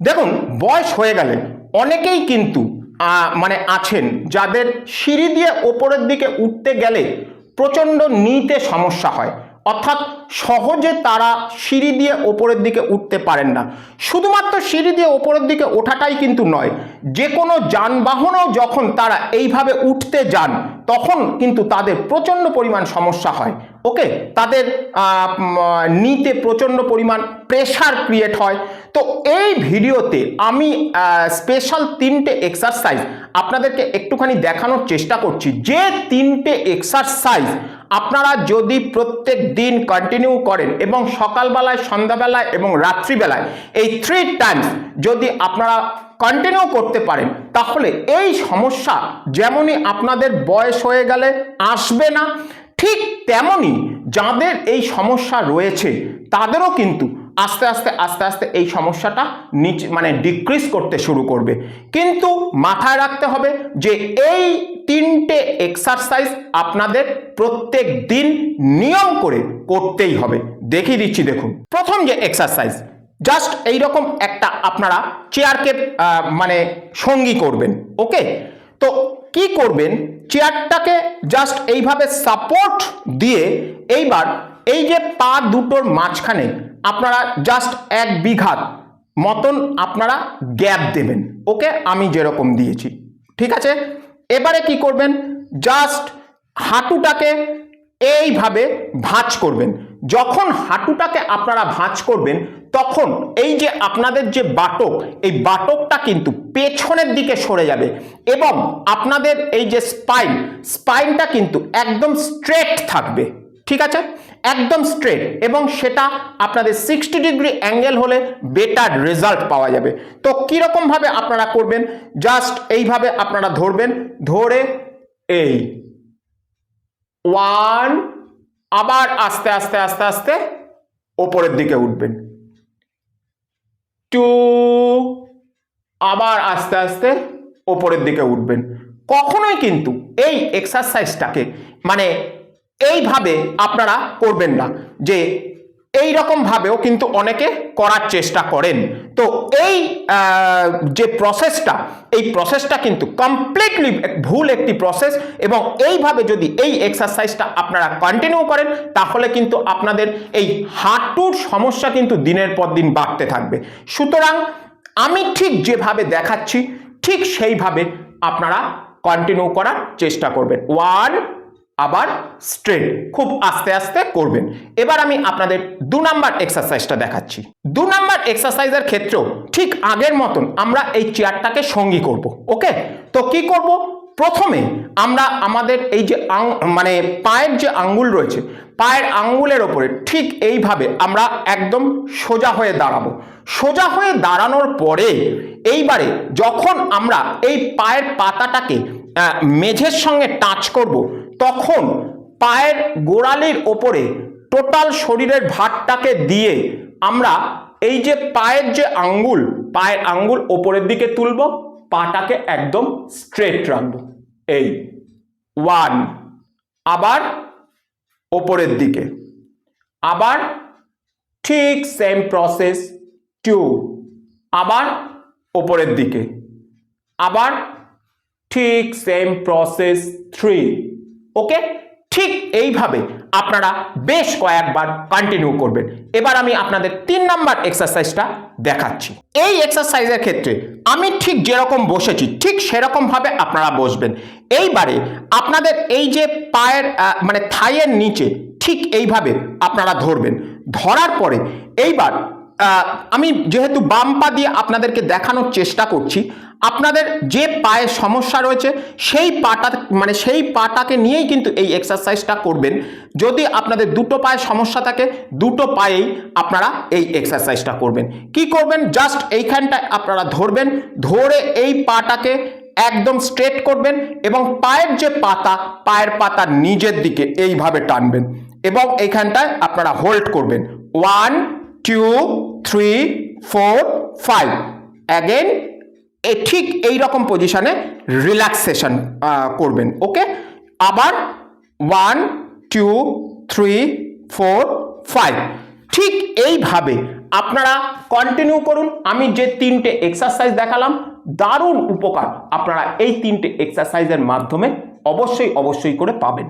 দেখুন, বয়স হয়ে গেলে অনেকেই কিন্তু মানে আছেন যাদের সিঁড়ি দিয়ে ওপরের দিকে উঠতে গেলে প্রচণ্ড নিতে সমস্যা হয়। অর্থাৎ সহজে তারা সিঁড়ি দিয়ে ওপরের দিকে উঠতে পারেন না। শুধুমাত্র সিঁড়ি দিয়ে ওপরের দিকে ওঠাটাই কিন্তু নয় যে কোনো যানবাহনও যখন তারা এইভাবে উঠতে যান, তখন কিন্তু তাদের প্রচণ্ড পরিমাণ সমস্যা হয়। ওকে? তাদের নিতে প্রচণ্ড পরিমাণ প্রেশার ক্রিয়েট হয়। তো এই ভিডিওতে আমি স্পেশাল তিনটে এক্সারসাইজ আপনাদেরকে একটুখানি দেখানোর চেষ্টা করছি। যে তিনটে এক্সারসাইজ আপনারা যদি প্রত্যেক দিন কন্টিনিউ করেন এবং সকালবেলায়, সন্ধ্যাবেলায় এবং রাত্রিবেলায় এই থ্রি টাইমস যদি আপনারা কন্টিনিউ করতে পারেন, তাহলে এই সমস্যা যেমনই আপনাদের বয়স হয়ে গেলে আসবে না, ঠিক তেমনই যাদের এই সমস্যা রয়েছে, তাদেরও কিন্তু আস্তে আস্তে আস্তে আস্তে এই সমস্যাটা নিচে মানে ডিক্রিজ করতে শুরু করবে। কিন্তু মাথায় রাখতে হবে যে এই তিনটে এক্সারসাইজ আপনাদের প্রত্যেক দিন নিয়ম করে করতেই হবে। দেখিয়ে দিচ্ছি, দেখুন। প্রথম যে এক্সারসাইজ জাস্ট এইরকম একটা আপনারা চেয়ারকে মানে সঙ্গী করবেন ওকে তো কি করবেন? চেয়ারটাকে জাস্ট এইভাবে সাপোর্ট দিয়ে এইবার এই যে পা দুটোর মাঝখানে আপনারা জাস্ট এক বিঘাত মতন আপনারা গ্যাপ দেবেন। ওকে, আমি যেরকম দিয়েছি। ঠিক আছে? এবারে কি করবেন? জাস্ট হাঁটুটাকে এইভাবে ভাঁজ করবেন। যখন হাঁটুটাকে আপনারা ভাঁজ করবেন, তখন এই যে আপনাদের যে বাটক, এই বাটকটা কিন্তু পেছনের দিকে সরে যাবে এবং আপনাদের এই যে স্পাইন স্পাইনটা কিন্তু একদম স্ট্রেট থাকবে। ঠিক আছে? একদম স্ট্রেট এবং সেটা আপনাদের সিক্সটি ডিগ্রি অ্যাঙ্গেল হলে বেটার রেজাল্ট পাওয়া যাবে। তো কীরকমভাবে আপনারা করবেন? জাস্ট এইভাবে আপনারা ধরবেন, ধরে এই। ওয়ান আবার আস্তে আস্তে আস্তে আস্তে ওপরের দিকে উঠবেন। টু আবার আস্তে আস্তে ওপরের দিকে উঠবেন। কখনোই কিন্তু এই এক্সারসাইজটাকে মানে এইভাবে আপনারা করবেন না যে এই ভাবেও কিন্তু অনেকে করার চেষ্টা করেন। তো এই যে প্রসেসটা এই প্রসেসটা কিন্তু কমপ্লিটলি ভুল একটি প্রসেস এবং এইভাবে যদি এই এক্সারসাইজটা আপনারা কন্টিনিউ করেন, তাহলে কিন্তু আপনাদের এই হাঁটুর সমস্যা কিন্তু দিনের পর দিন বাড়তে থাকবে। সুতরাং আমি ঠিক যেভাবে দেখাচ্ছি, ঠিক সেইভাবে আপনারা কন্টিনিউ করার চেষ্টা করবেন। ওয়ান আবার স্ট্রেট খুব আস্তে আস্তে করবেন। এবার আমি আপনাদের দু নাম্বার এক্সারসাইজটা দেখাচ্ছি। দু নাম্বার এক্সারসাইজের ক্ষেত্রেও ঠিক আগের মতন আমরা এই চেয়ারটাকে সঙ্গী করব ওকে তো কি করব? প্রথমে আমরা আমাদের এই যে মানে পায়ের যে আঙ্গুল রয়েছে, পায়ের আঙ্গুলের ওপরে ঠিক এইভাবে আমরা একদম সোজা হয়ে দাঁড়াবো। সোজা হয়ে দাঁড়ানোর পরে এইবারে যখন আমরা এই পায়ের পাতাটাকে মেঝের সঙ্গে টাচ করব তখন পায়ের গোড়ালির ওপরে টোটাল শরীরের ভারটাকে দিয়ে আমরা এই যে পায়ের যে আঙ্গুল, পায়ের আঙ্গুল ওপরের দিকে তুলব, পাটাকে একদম স্ট্রেট রাখব। এই ওয়ান আবার ওপরের দিকে। আবার ঠিক সেম প্রসেস টু আবার ওপরের দিকে। আবার ঠিক সেম প্রসেস থ্রি ওকে ঠিক এইভাবে আপনারা বেশ কয়েকবার কন্টিনিউ করবেন। এবার আমি আপনাদের তিন নাম্বার এক্সারসাইজটা দেখাচ্ছি। এই এক্সারসাইজের ক্ষেত্রে আমি ঠিক যেরকম বসেছি, ঠিক সেরকমভাবে আপনারা বসবেন। এইবারে আপনাদের এই যে পায়ের মানে থাইয়ের নিচে ঠিক এইভাবে আপনারা ধরবেন। ধরার পরে এইবার আমি যেহেতু বাম পা দিয়ে আপনাদেরকে দেখানোর চেষ্টা করছি, আপনাদের যে পায়ে সমস্যা রয়েছে, সেই পাটা মানে সেই পাটাকে নিয়েই কিন্তু এই এক্সারসাইজটা করবেন। যদি আপনাদের দুটো পায়ে সমস্যা থাকে, দুটো পায়েই আপনারা এই এক্সারসাইজটা করবেন। কি করবেন? জাস্ট এইখানটায় আপনারা ধরবেন, ধরে এই পাটাকে একদম স্ট্রেট করবেন এবং পায়ের যে পাতা, পায়ের পাতা নিজের দিকে এইভাবে টানবেন এবং এইখানটায় আপনারা হোল্ড করবেন। One two three four five again এ ঠিক এই রকম পজিশনে রিল্যাক্সেশন করবেন ওকে আবার one two three four five ঠিক এইভাবে আপনারা কন্টিনিউ করুন। আমি যে তিনটে এক্সারসাইজ দেখালাম, দারুণ উপকার আপনারা এই তিনটে এক্সারসাইজের মাধ্যমে অবশ্যই অবশ্যই করে পাবেন।